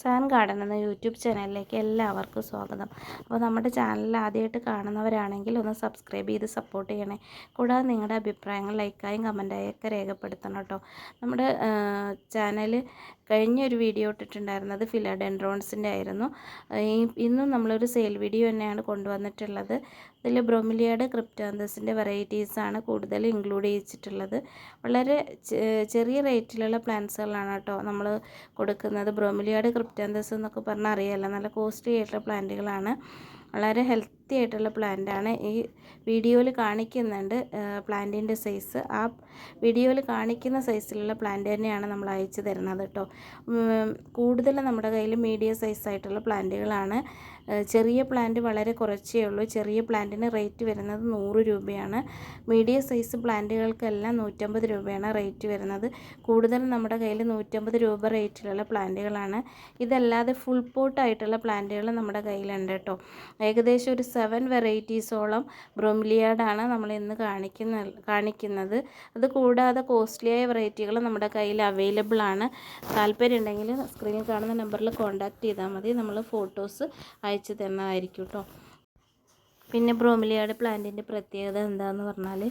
San garden എന്ന YouTube ചാനലിലേക്ക് എല്ലാവർക്കും സ്വാഗതം. അപ്പോൾ നമ്മുടെ ചാനൽ ആദ്യമായിട്ട് കാണുന്നവരാണെങ്കിൽ ഒന്ന് സബ്സ്ക്രൈബ് ചെയ്ത് സപ്പോർട്ട് ചെയ്യണേ. കൂടാതെ നിങ്ങളുടെ അഭിപ്രായങ്ങൾ ലൈക്കായും കമന്റായും ഒക്കെ രേഖപ്പെടുത്തണം കേട്ടോ. നമ്മുടെ ചാനൽ കഴിഞ്ഞൊരു വീഡിയോ ഇട്ടിട്ടുണ്ടായിരുന്നത് ഫിലഡെൻഡ്രോൺസിന്റെ ആയിരുന്നു. ഇന്നും നമ്മളൊരു സെയിൽ വീഡിയോ തന്നെയാണ് കൊണ്ടുവന്നിട്ടുള്ളത്. ഇതിൽ ബ്രോമിലിയാഡ് ക്രിപ്റ്റാന്തസിന്റെ വെറൈറ്റീസാണ് കൂടുതൽ ഇൻക്ലൂഡ് ചെയ്തിട്ടുള്ളത്. വളരെ ചെറിയ റേറ്റിലുള്ള പ്ലാന്റ്സുകളാണ് കേട്ടോ നമ്മൾ കൊടുക്കുന്നത്. ബ്രോമിലിയാഡ് ക്രിപ്റ്റാന്തസ് എന്നൊക്കെ പറഞ്ഞാൽ അറിയാമല്ലോ നല്ല കോസ്റ്റ്ലി ആയിട്ടുള്ള പ്ലാന്റുകളാണ്. വളരെ ഹെൽത്തി ആയിട്ടുള്ള പ്ലാന്റാണ് ഈ വീഡിയോയിൽ കാണിക്കുന്നുണ്ട് പ്ലാന്റിന്റെ സൈസ് ആ വീഡിയോയിൽ കാണിക്കുന്ന സൈസിലുള്ള പ്ലാന്റ് തന്നെയാണ് നമ്മൾ അയച്ചു തരുന്നത് കേട്ടോ കൂടുതൽ നമ്മുടെ കയ്യിൽ മീഡിയം സൈസ് ആയിട്ടുള്ള പ്ലാന്റുകളാണ് ചെറിയ പ്ലാന്റ് വളരെ കുറച്ചേ ഉള്ളൂ. ചെറിയ പ്ലാന്റിന് റേറ്റ് വരുന്നത് നൂറ് രൂപയാണ്. മീഡിയം സൈസ് പ്ലാന്റുകൾക്കെല്ലാം നൂറ്റമ്പത് രൂപയാണ് റേറ്റ് വരുന്നത്. കൂടുതലും നമ്മുടെ കയ്യിൽ നൂറ്റമ്പത് രൂപ റേറ്റിലുള്ള പ്ലാന്റുകളാണ് ഇതല്ലാതെ ഫുൾ പോട്ടായിട്ടുള്ള പ്ലാന്റുകൾ നമ്മുടെ കയ്യിലുണ്ട് കേട്ടോ ഏകദേശം ഒരു സെവൻ വെറൈറ്റീസോളം ബ്രോമിലിയാഡാണ് നമ്മൾ ഇന്ന് കാണിക്കുന്ന കാണിക്കുന്നത്. അത് കൂടാതെ കോസ്റ്റ്ലിയായ വെറൈറ്റികൾ നമ്മുടെ കയ്യിൽ അവൈലബിൾ ആണ്. താല്പര്യം ഉണ്ടെങ്കിൽ സ്ക്രീനിൽ കാണുന്ന നമ്പറിൽ കോൺടാക്റ്റ് ചെയ്താൽ മതി. നമ്മൾ ഫോട്ടോസ് അയച്ചു തരുന്നതായിരിക്കും കേട്ടോ പിന്നെ ബ്രോമിലിയാട് പ്ലാന്റിന്റെ പ്രത്യേകത എന്താണെന്ന് പറഞ്ഞാൽ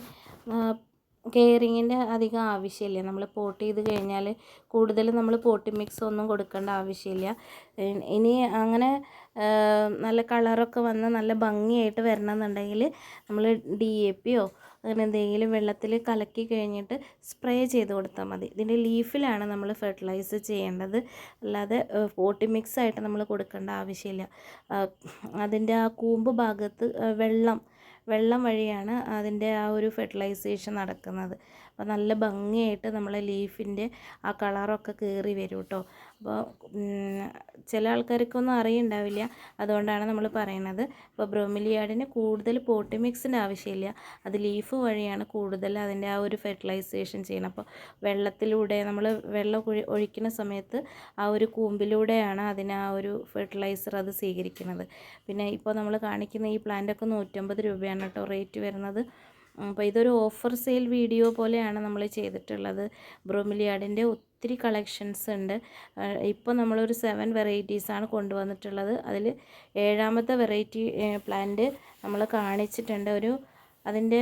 കെയറിങ്ങിന്റെ അധികം ആവശ്യമില്ല. നമ്മൾ പോട്ട് ചെയ്ത് കഴിഞ്ഞാൽ കൂടുതൽ നമ്മൾ പോട്ടി മിക്സ് ഒന്നും കൊടുക്കേണ്ട ആവശ്യമില്ല. ഇനി അങ്ങനെ നല്ല കളറൊക്കെ വന്ന് നല്ല ഭംഗിയായിട്ട് വരണമെന്നുണ്ടെങ്കിൽ നമ്മൾ ഡി എ പിയോ അങ്ങനെ എന്തെങ്കിലും വെള്ളത്തിൽ കലക്കി കഴിഞ്ഞിട്ട് സ്പ്രേ ചെയ്ത് കൊടുത്താൽ മതി. ഇതിന്റെ ലീഫിലാണ് നമ്മൾ ഫെർട്ടിലൈസ് ചെയ്യേണ്ടത്. അല്ലാതെ പോട്ടി മിക്സ് ആയിട്ട് നമ്മൾ കൊടുക്കേണ്ട ആവശ്യമില്ല. അതിന്റെ ആ കൂമ്പ് ഭാഗത്ത് വെള്ളം വെള്ളം വഴിയാണ് അതിന്റെ ആ ഒരു ഫെർട്ടിലൈസേഷൻ നടക്കുന്നത്. അപ്പോൾ നല്ല ഭംഗിയായിട്ട് നമ്മളെ ലീഫിന്റെ ആ കളറൊക്കെ കയറി വരും കേട്ടോ അപ്പോൾ ചില ആൾക്കാർക്കൊന്നും അറിയുണ്ടാവില്ല. അതുകൊണ്ടാണ് നമ്മൾ പറയണത്. അപ്പോൾ ബ്രോമിലിയാടിന് കൂടുതൽ പോട്ടി മിക്സിന്റെ ആവശ്യമില്ല. അത് ലീഫ് വഴിയാണ് കൂടുതൽ അതിന്റെ ആ ഒരു ഫെർട്ടിലൈസേഷൻ ചെയ്യണം അപ്പോൾ വെള്ളത്തിലൂടെ നമ്മൾ വെള്ളം ഒഴിക്കുന്ന സമയത്ത് ആ ഒരു കൂമ്പിലൂടെയാണ് അതിന് ആ ഒരു ഫെർട്ടിലൈസർ അത് സ്വീകരിക്കുന്നത്. പിന്നെ ഇപ്പോൾ നമ്മൾ കാണിക്കുന്ന ഈ പ്ലാന്റൊക്കെ നൂറ്റമ്പത് രൂപയാണ് കേട്ടോ റേറ്റ് വരുന്നത്. അപ്പോൾ ഇതൊരു ഓഫർ സെയിൽ വീഡിയോ പോലെയാണ് നമ്മൾ ചെയ്തിട്ടുള്ളത്. ബ്രോമിലിയാഡിന്റെ ഒത്തിരി കളക്ഷൻസ് ഉണ്ട്. ഇപ്പോൾ നമ്മളൊരു സെവൻ വെറൈറ്റീസാണ് കൊണ്ടുവന്നിട്ടുള്ളത്. അതിൽ ഏഴാമത്തെ വെറൈറ്റി പ്ലാന്റ് നമ്മൾ കാണിച്ചിട്ടുണ്ട്. ഒരു അതിന്റെ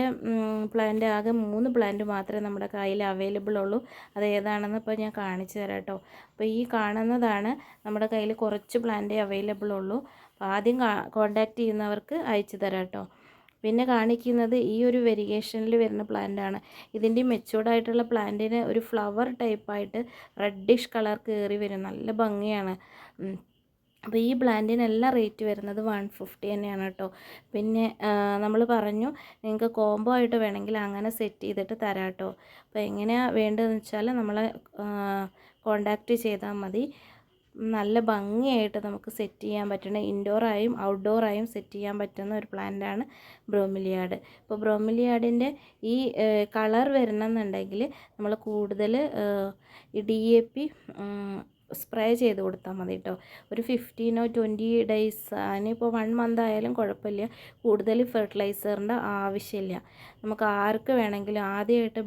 പ്ലാന്റ് ആകെ മൂന്ന് പ്ലാന്റ് മാത്രമേ നമ്മുടെ കയ്യിൽ അവൈലബിൾ ഉള്ളൂ. അത് ഏതാണെന്ന് ഇപ്പോൾ ഞാൻ കാണിച്ചു തരാം കേട്ടോ. അപ്പോൾ ഈ കാണുന്നതാണ് നമ്മുടെ കയ്യിൽ കുറച്ച് പ്ലാന്റേ അവൈലബിൾ ഉള്ളൂ. അപ്പോൾ ആദ്യം കോൺടാക്റ്റ് ചെയ്യുന്നവർക്ക് അയച്ചു തരാം കേട്ടോ. പിന്നെ കാണിക്കുന്നത് ഈ ഒരു വെരിഗേഷനിൽ വരുന്ന പ്ലാന്റാണ് ഇതിന്റെ മെച്ചൂർഡായിട്ടുള്ള പ്ലാന്റിന് ഒരു ഫ്ലവർ ടൈപ്പായിട്ട് റെഡിഷ് കളർ കയറി വരും. നല്ല ഭംഗിയാണ്. അപ്പോൾ ഈ പ്ലാന്റിനെല്ലാം റേറ്റ് വരുന്നത് വൺ ഫിഫ്റ്റി തന്നെയാണ് കേട്ടോ. പിന്നെ നമ്മൾ പറഞ്ഞു നിങ്ങൾക്ക് കോംബോ ആയിട്ട് വേണമെങ്കിൽ അങ്ങനെ സെറ്റ് ചെയ്തിട്ട് തരാം കേട്ടോ. അപ്പോൾ എങ്ങനെയാണ് വേണ്ടതെന്ന് വെച്ചാൽ നമ്മളെ കോണ്ടാക്റ്റ് ചെയ്താൽ മതി. നല്ല ഭംഗിയായിട്ട് നമുക്ക് സെറ്റ് ചെയ്യാൻ പറ്റുന്ന ഇൻഡോറായും ഔട്ട്ഡോറായും സെറ്റ് ചെയ്യാൻ പറ്റുന്ന ഒരു പ്ലാന്റാണ് ബ്രോമിലിയാഡ് ഇപ്പോൾ ബ്രോമിലിയാഡിന്റെ ഈ കളർ വരണമെന്നുണ്ടെങ്കിൽ നമ്മൾ കൂടുതൽ ഡി എ പി സ്പ്രേ ചെയ്ത് കൊടുത്താൽ മതി കേട്ടോ ഒരു ഫിഫ്റ്റീനോ ട്വന്റി ഡേയ്സ് അതിനിപ്പോൾ വൺ മന്ത് ആയാലും കുഴപ്പമില്ല. കൂടുതൽ ഫെർട്ടിലൈസറിന്റെ ആവശ്യമില്ല. നമുക്ക് ആർക്ക് വേണമെങ്കിലും ആദ്യമായിട്ട്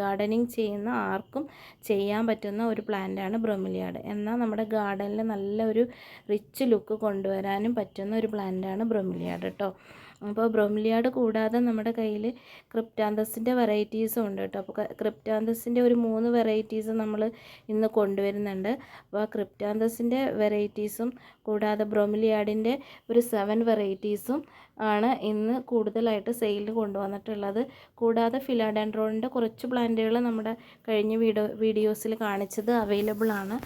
ഗാർഡനിങ് ചെയ്യുന്ന ആർക്കും ചെയ്യാൻ പറ്റുന്ന ഒരു പ്ലാന്റാണ് ബ്രൊമിലിയാഡ് എന്നാൽ നമ്മുടെ ഗാർഡനിൽ നല്ലൊരു റിച്ച് ലുക്ക് കൊണ്ടുവരാനും പറ്റുന്ന ഒരു പ്ലാന്റാണ് ബ്രൊമിലിയാഡ് കേട്ടോ അപ്പോൾ ബ്രൊമിലിയാഡ് കൂടാതെ നമ്മുടെ കയ്യിൽ ക്രിപ്റ്റാന്തസിന്റെ വെറൈറ്റീസും ഉണ്ട് കേട്ടോ. അപ്പോൾ ക്രിപ്റ്റാന്തസിന്റെ ഒരു മൂന്ന് വെറൈറ്റീസ് നമ്മൾ ഇന്ന് കൊണ്ടുവരുന്നുണ്ട്. അപ്പോൾ ആ ക്രിപ്റ്റാന്തസിന്റെ വെറൈറ്റീസും കൂടാതെ ബ്രൊമിലിയാഡിന്റെ ഒരു സെവൻ വെറൈറ്റീസും ആണ് ഇന്ന് കൂടുതലായിട്ട് സെയിൽ കൊണ്ടുവന്നിട്ടുള്ളത്. കൂടാതെ ഫിലാഡാൻഡ്രോണിന്റെ കുറച്ച് പ്ലാന്റുകൾ നമ്മുടെ കഴിഞ്ഞ വീഡിയോ വീഡിയോസിൽ കാണിച്ചത് അവൈലബിൾ ആണ്.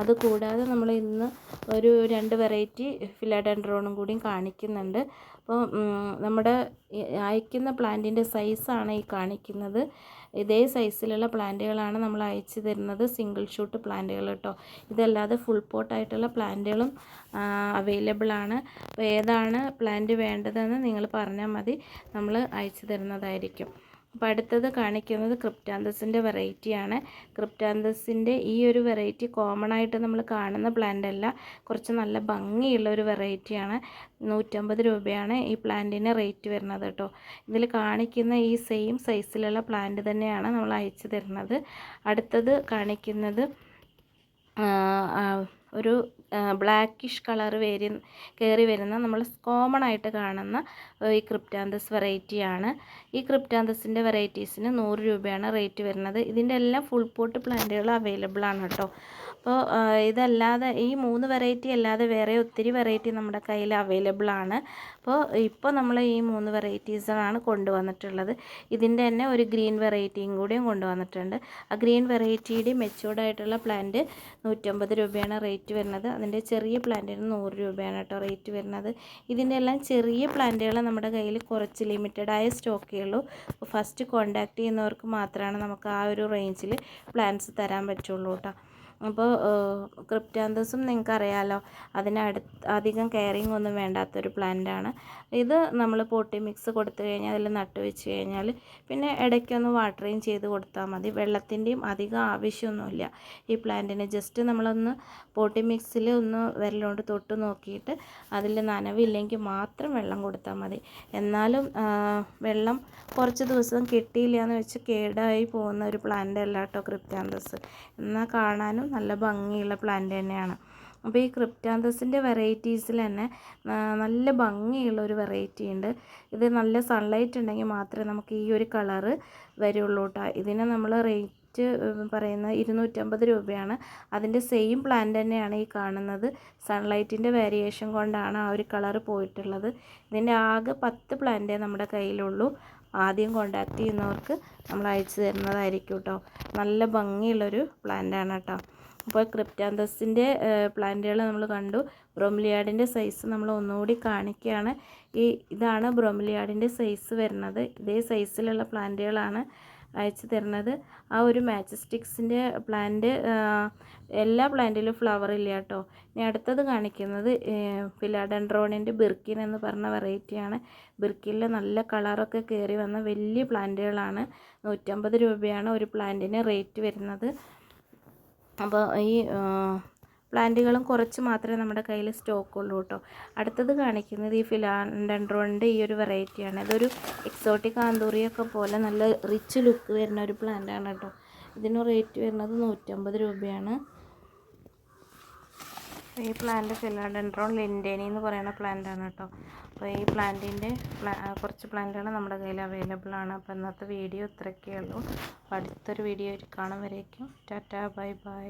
അത് കൂടാതെ നമ്മൾ ഇന്ന് ഒരു രണ്ട് വെറൈറ്റി ഫിലാഡാൻഡ്രോണും കൂടിയും കാണിക്കുന്നുണ്ട്. അപ്പോൾ നമ്മുടെ അയക്കുന്ന പ്ലാന്റിന്റെ സൈസാണ് ഈ കാണിക്കുന്നത്. ഇതേ സൈസിലുള്ള പ്ലാന്റുകളാണ് നമ്മൾ അയച്ചു തരുന്നത്. സിംഗിൾ ഷൂട്ട് പ്ലാന്റുകൾ കേട്ടോ. ഇതല്ലാതെ ഫുൾ പോട്ടായിട്ടുള്ള പ്ലാന്റുകളും അവൈലബിൾ ആണ്. അപ്പോൾ ഏതാണ് പ്ലാന്റ് വേണ്ടതെന്ന് നിങ്ങൾ പറഞ്ഞാൽ മതി. നമ്മൾ അയച്ചു തരുന്നതായിരിക്കും. അപ്പോൾ അടുത്തത് കാണിക്കുന്നത് ക്രിപ്റ്റാന്തസിന്റെ വെറൈറ്റിയാണ് ക്രിപ്റ്റാന്തസിന്റെ ഈ ഒരു വെറൈറ്റി കോമൺ ആയിട്ട് നമ്മൾ കാണുന്ന പ്ലാന്റ് അല്ല. കുറച്ച് നല്ല ഭംഗിയുള്ള ഒരു വെറൈറ്റിയാണ് നൂറ്റമ്പത് രൂപയാണ് ഈ പ്ലാന്റിന് റേറ്റ് വരുന്നത് കേട്ടോ. ഇതിൽ കാണിക്കുന്ന ഈ സെയിം സൈസിലുള്ള പ്ലാന്റ് തന്നെയാണ് നമ്മൾ അയച്ചു തരുന്നത്. അടുത്തത് കാണിക്കുന്നത് ഒരു ബ്ലാക്കിഷ് കളർ വരി കയറി വരുന്ന നമ്മൾ കോമൺ ആയിട്ട് കാണുന്ന ഈ ക്രിപ്റ്റാന്തസ് വെറൈറ്റിയാണ് ഈ ക്രിപ്റ്റാന്തസിന്റെ വെറൈറ്റീസിന് നൂറ് രൂപയാണ് റേറ്റ് വരുന്നത്. ഇതിന്റെ എല്ലാം ഫുൾ പോട്ട് പ്ലാന്റുകൾ അവൈലബിൾ ആണ് കേട്ടോ. അപ്പോൾ ഇതല്ലാതെ ഈ മൂന്ന് വെറൈറ്റി അല്ലാതെ വേറെ ഒത്തിരി വെറൈറ്റി നമ്മുടെ കയ്യിൽ അവൈലബിൾ ആണ്. അപ്പോൾ ഇപ്പോൾ നമ്മൾ ഈ മൂന്ന് വെറൈറ്റീസാണ് കൊണ്ടുവന്നിട്ടുള്ളത്. ഇതിന്റെ തന്നെ ഒരു ഗ്രീൻ വെറൈറ്റിയും കൂടിയും കൊണ്ടുവന്നിട്ടുണ്ട്. ആ ഗ്രീൻ വെറൈറ്റിയുടെ മെച്ചൂർഡായിട്ടുള്ള പ്ലാന്റ് നൂറ്റമ്പത് രൂപയാണ് റേറ്റ് വരുന്നത്. അതിന്റെ ചെറിയ പ്ലാന്റിന് നൂറ് രൂപയാണ് കേട്ടോ റേറ്റ് വരുന്നത്. ഇതിന്റെ എല്ലാം ചെറിയ പ്ലാന്റുകൾ നമ്മുടെ കയ്യിൽ കുറച്ച് ലിമിറ്റഡ് ആയ സ്റ്റോക്കേ ഉള്ളൂ. ഫസ്റ്റ് കോണ്ടാക്ട് ചെയ്യുന്നവർക്ക് മാത്രമാണ് നമുക്ക് ആ ഒരു റേഞ്ചിൽ പ്ലാന്റ്സ് തരാൻ പറ്റുള്ളൂ കേട്ടോ. അപ്പോൾ ക്രിപ്റ്റാന്തസും നിങ്ങൾക്ക് അറിയാമല്ലോ അതിനടു അധികം കെയറിങ് ഒന്നും വേണ്ടാത്തൊരു പ്ലാന്റാണ് ഇത് നമ്മൾ പോട്ടി മിക്സ് കൊടുത്തു കഴിഞ്ഞാൽ അതിൽ നട്ട് വെച്ച് കഴിഞ്ഞാൽ പിന്നെ ഇടയ്ക്കൊന്ന് വാട്ടറിങ് ചെയ്ത് കൊടുത്താൽ മതി. വെള്ളത്തിന്റെയും അധികം ആവശ്യമൊന്നുമില്ല. ഈ പ്ലാന്റിന് ജസ്റ്റ് നമ്മളൊന്ന് പോട്ടി മിക്സിൽ ഒന്ന് വിരലുകൊണ്ട് തൊട്ട് നോക്കിയിട്ട് അതിൽ നനവില്ലെങ്കിൽ മാത്രം വെള്ളം കൊടുത്താൽ മതി. എന്നാലും വെള്ളം കുറച്ച് ദിവസം കിട്ടിയില്ല എന്ന് വെച്ച് കേടായി പോകുന്ന ഒരു പ്ലാന്റ് അല്ല കേട്ടോ ക്രിപ്റ്റാന്തസ്. എന്നാൽ കാണാനും നല്ല ഭംഗിയുള്ള പ്ലാന്റ് തന്നെയാണ്. അപ്പോൾ ഈ ക്രിപ്റ്റാന്തസിന്റെ വെറൈറ്റീസിൽ തന്നെ നല്ല ഭംഗിയുള്ള ഒരു വെറൈറ്റി ഉണ്ട്. ഇത് നല്ല സൺലൈറ്റ് ഉണ്ടെങ്കിൽ മാത്രമേ നമുക്ക് ഈ ഒരു കളറ് വരുള്ളൂ കേട്ടോ ഇതിന് നമ്മൾ റേറ്റ് പറയുന്നത് ഇരുന്നൂറ്റമ്പത് രൂപയാണ്. അതിന്റെ സെയിം പ്ലാന്റ് തന്നെയാണ് ഈ കാണുന്നത്. സൺലൈറ്റിന്റെ വേരിയേഷൻ കൊണ്ടാണ് ആ ഒരു കളറ് പോയിട്ടുള്ളത്. ഇതിന്റെ ആകെ പത്ത് പ്ലാന്റേ നമ്മുടെ കയ്യിലുള്ളൂ. ആദ്യം കോണ്ടാക്ട് ചെയ്യുന്നവർക്ക് നമ്മൾ അയച്ചു തരുന്നതായിരിക്കും കേട്ടോ നല്ല ഭംഗിയുള്ളൊരു പ്ലാന്റാണ് കേട്ടോ അപ്പോൾ ക്രിപ്റ്റാന്തസിന്റെ പ്ലാന്റുകൾ നമ്മൾ കണ്ടു. ബ്രോമിലിയാഡിന്റെ സൈസ് നമ്മൾ ഒന്നുകൂടി കാണിക്കുകയാണ്. ഈ ഇതാണ് ബ്രോമിലിയാഡിന്റെ സൈസ് വരുന്നത്. ഇതേ സൈസിലുള്ള പ്ലാന്റുകളാണ് അയച്ചു തരുന്നത്. ആ ഒരു മാച്ചസ്റ്റിക്സിന്റെ പ്ലാന്റ് എല്ലാ പ്ലാന്റിലും ഫ്ലവർ ഇല്ല കേട്ടോ. ഇനി അടുത്തത് കാണിക്കുന്നത് ഫിലാഡൻഡ്രോണിന്റെ ബിർക്കിൻ എന്ന് പറഞ്ഞ വെറൈറ്റിയാണ് ബിർക്കിനിൽ നല്ല കളറൊക്കെ കയറി വന്ന വലിയ പ്ലാന്റുകളാണ്. നൂറ്റമ്പത് രൂപയാണ് ഒരു പ്ലാന്റിന് റേറ്റ് വരുന്നത്. അപ്പോൾ ഈ പ്ലാന്റുകളും കുറച്ച് മാത്രമേ നമ്മുടെ കയ്യിൽ സ്റ്റോക്ക് ഉള്ളൂ കേട്ടോ. അടുത്തത് കാണിക്കുന്നത് ഈ ഫിലാൻഡൻഡ്രോണിന്റെ ഈ ഒരു വെറൈറ്റിയാണ്. ഇതൊരു എക്സോട്ടിക് ആന്തൂറിയൊക്കെ പോലെ നല്ല റിച്ച് ലുക്ക് വരുന്ന ഒരു പ്ലാന്റാണ് കേട്ടോ. ഇതിന് റേറ്റ് വരുന്നത് നൂറ്റമ്പത് രൂപയാണ്. ഈ പ്ലാന്റ് ഫിലാഡൻഡ്രോൺ ലിൻഡേനി എന്ന് പറയുന്ന പ്ലാന്റ് ആണ് കേട്ടോ. അപ്പോൾ ഈ പ്ലാന്റിന്റെ കുറച്ച് പ്ലാന്റാണ് നമ്മുടെ കയ്യിൽ അവൈലബിൾ ആണ്. അപ്പോൾ ഇന്നത്തെ വീഡിയോ ഇത്രയൊക്കെ ഉള്ളൂ. അടുത്തൊരു വീഡിയോ കാണാൻ വരേക്കും. Tata bye bye